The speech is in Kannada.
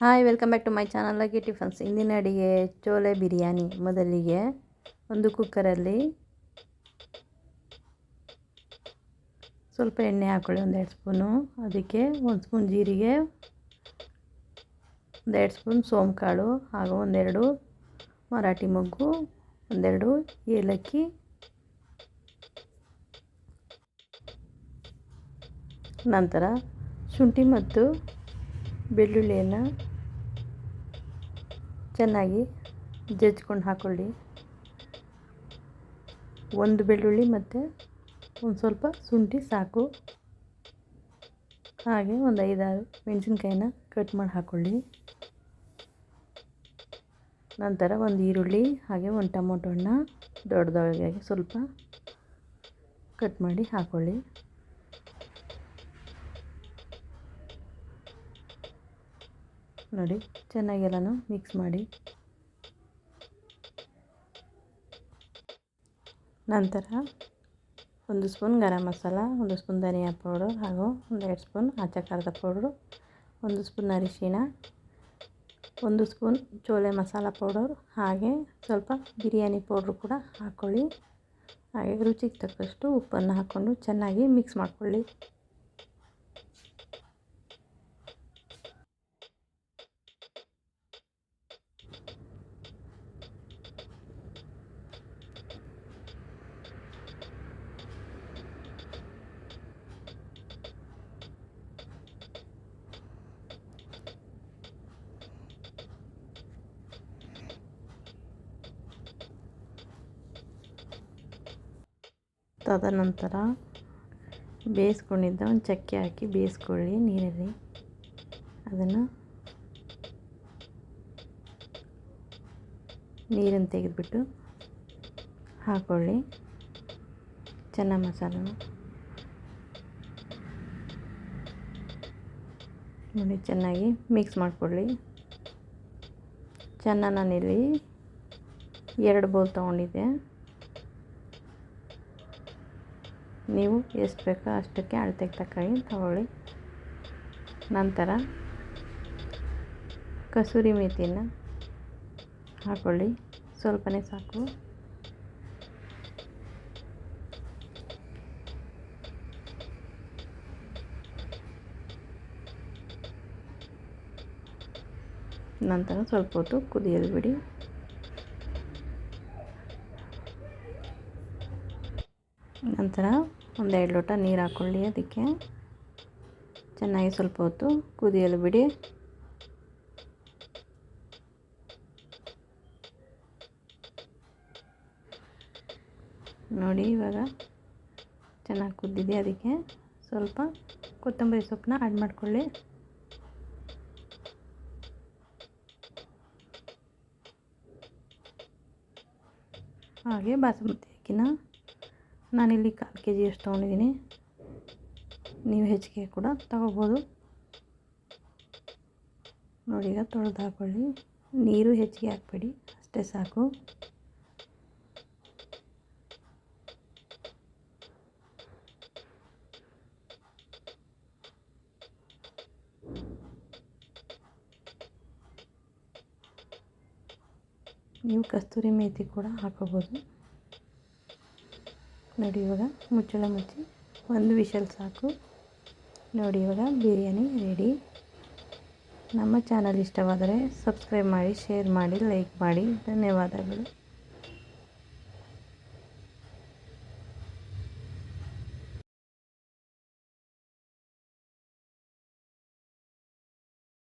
Hi welcome back to my channel Lucky Tiffins ಇಂದಿನ ಅಡಿಗೆ ಚೋಲೆ ಬಿರಿಯಾನಿ ಮೊದಲಿಗೆ ಒಂದು ಕುಕ್ಕರಲ್ಲಿ ಸ್ವಲ್ಪ ಎಣ್ಣೆ ಹಾಕ್ಕೊಳ್ಳಿ ಒಂದೆರಡು ಸ್ಪೂನು. ಅದಕ್ಕೆ ಒಂದು ಸ್ಪೂನ್ ಜೀರಿಗೆ ಒಂದೆರಡು ಸ್ಪೂನ್ ಸೋಂಕಾಳು, ಹಾಗೂ ಒಂದೆರಡು ಮರಾಠಿ ಮೊಗ್ಗು ಒಂದೆರಡು ಏಲಕ್ಕಿ. ನಂತರ ಶುಂಠಿ ಮತ್ತು ಬೆಳ್ಳುಳ್ಳಿಯನ್ನು ಚೆನ್ನಾಗಿ ಜಜ್ಕೊಂಡು ಹಾಕ್ಕೊಳ್ಳಿ ಒಂದು ಬೆಳ್ಳುಳ್ಳಿ ಮತ್ತು ಒಂದು ಸ್ವಲ್ಪ ಶುಂಠಿ ಸಾಕು. ಹಾಗೆ ಒಂದು ಐದಾರು ಮೆಣಸಿನ್ಕಾಯಿನ ಕಟ್ ಮಾಡಿ ಹಾಕ್ಕೊಳ್ಳಿ ನಂತರ ಒಂದು ಈರುಳ್ಳಿ, ಹಾಗೆ ಒಂದು ಟೊಮೊಟೊ ಹಣ್ಣ ದೊಡ್ಡದಾಗಿ ಸ್ವಲ್ಪ ಕಟ್ ಮಾಡಿ ಹಾಕ್ಕೊಳ್ಳಿ ನೋಡಿ ಚೆನ್ನಾಗಿ ಎಲ್ಲನೂ ಮಿಕ್ಸ್ ಮಾಡಿ. ನಂತರ ಒಂದು ಸ್ಪೂನ್ ಗರಂ ಮಸಾಲ, ಒಂದು ಸ್ಪೂನ್ ಧನಿಯಾ ಪೌಡರ್ ಹಾಗೂ ಒಂದೆರಡು ಸ್ಪೂನ್ ಆಚೆ ಖಾರದ ಪೌಡ್ರು, ಒಂದು ಸ್ಪೂನ್ ಅರಿಶಿಣ, ಒಂದು ಸ್ಪೂನ್ ಚೋಲೆ ಮಸಾಲ ಪೌಡರ್, ಹಾಗೆ ಸ್ವಲ್ಪ ಬಿರಿಯಾನಿ ಪೌಡ್ರು ಕೂಡ ಹಾಕ್ಕೊಳ್ಳಿ ಹಾಗೆ ರುಚಿಗೆ ತಕ್ಕಷ್ಟು ಉಪ್ಪನ್ನು ಹಾಕ್ಕೊಂಡು ಚೆನ್ನಾಗಿ ಮಿಕ್ಸ್ ಮಾಡ್ಕೊಳ್ಳಿ. ತದನಂತರ ಬೇಯಿಸ್ಕೊಂಡಿದ್ದ ಒಂದು ಚಕ್ಕೆ ಹಾಕಿ ಬೇಯಿಸ್ಕೊಳ್ಳಿ ನೀರಲ್ಲಿ ಅದನ್ನು ನೀರನ್ನು ತೆಗೆದುಬಿಟ್ಟು ಹಾಕ್ಕೊಳ್ಳಿ ಚೆನ್ನ ಮಸಾಲ ನೋಡಿ, ಚೆನ್ನಾಗಿ ಮಿಕ್ಸ್ ಮಾಡಿಕೊಳ್ಳಿ. ಚೆನ್ನ ನಾನಿಲ್ಲಿ ಎರಡು ಬೌಲ್ ತೊಗೊಂಡಿದ್ದೆ. ನೀವು ಎಷ್ಟು ಬೇಕೋ ಅಷ್ಟಕ್ಕೆ ಅಳತೆಗೆ ತಕ್ಕಾಗಿ ತಗೊಳ್ಳಿ. ನಂತರ ಕಸೂರಿ ಮೇಥಿಯನ್ನು ಹಾಕ್ಕೊಳ್ಳಿ ಸ್ವಲ್ಪನೇ ಸಾಕು. ನಂತರ ಸ್ವಲ್ಪ ಹೊತ್ತು ಕುದಿಯಲು ಬಿಡಿ. ನಂತರ ಒಂದೆರಡು ಲೋಟ ನೀರು ಹಾಕ್ಕೊಳ್ಳಿ ಅದಕ್ಕೆ. ಚೆನ್ನಾಗಿ ಸ್ವಲ್ಪ ಹೊತ್ತು ಕುದಿಯಲು ಬಿಡಿ. ನೋಡಿ ಇವಾಗ ಚೆನ್ನಾಗಿ ಕುದ್ದಿದೆ ಅದಕ್ಕೆ. ಸ್ವಲ್ಪ ಕೊತ್ತಂಬರಿ ಸೊಪ್ಪನ್ನ ಆ್ಯಡ್ ಮಾಡ್ಕೊಳ್ಳಿ. ಹಾಗೆ ಬಾಸುಮತಿ ಅಕ್ಕಿನ ನಾನಿಲ್ಲಿ ಕಾಲು ಕೆ ಜಿಯಷ್ಟು ತೊಗೊಂಡಿದ್ದೀನಿ. ನೀವು ಹೆಚ್ಚಿಗೆ ಕೂಡ ತಗೋಬೋದು. ನೋಡಿ, ಈಗ ತೊಳೆದು ಹಾಕ್ಕೊಳ್ಳಿ ನೀರು ಹೆಚ್ಚಿಗೆ ಹಾಕಬೇಡಿ. ಅಷ್ಟೇ ಸಾಕು. ನೀವು ಕಸ್ತೂರಿ ಮೇಥಿ ಕೂಡ ಹಾಕೋಬೋದು. ನೋಡಿ ಇವಾಗ ಮುಚ್ಚಳ ಮುಚ್ಚಿ ಒಂದು ವಿಷಲ್ ಸಾಕು. ನೋಡಿ ಇವಾಗ ಬಿರಿಯಾನಿ ರೆಡಿ ನಮ್ಮ ಚಾನಲ್ ಇಷ್ಟವಾದರೆ ಸಬ್ಸ್ಕ್ರೈಬ್ ಮಾಡಿ ಶೇರ್ ಮಾಡಿ ಲೈಕ್ ಮಾಡಿ. ಧನ್ಯವಾದಗಳು.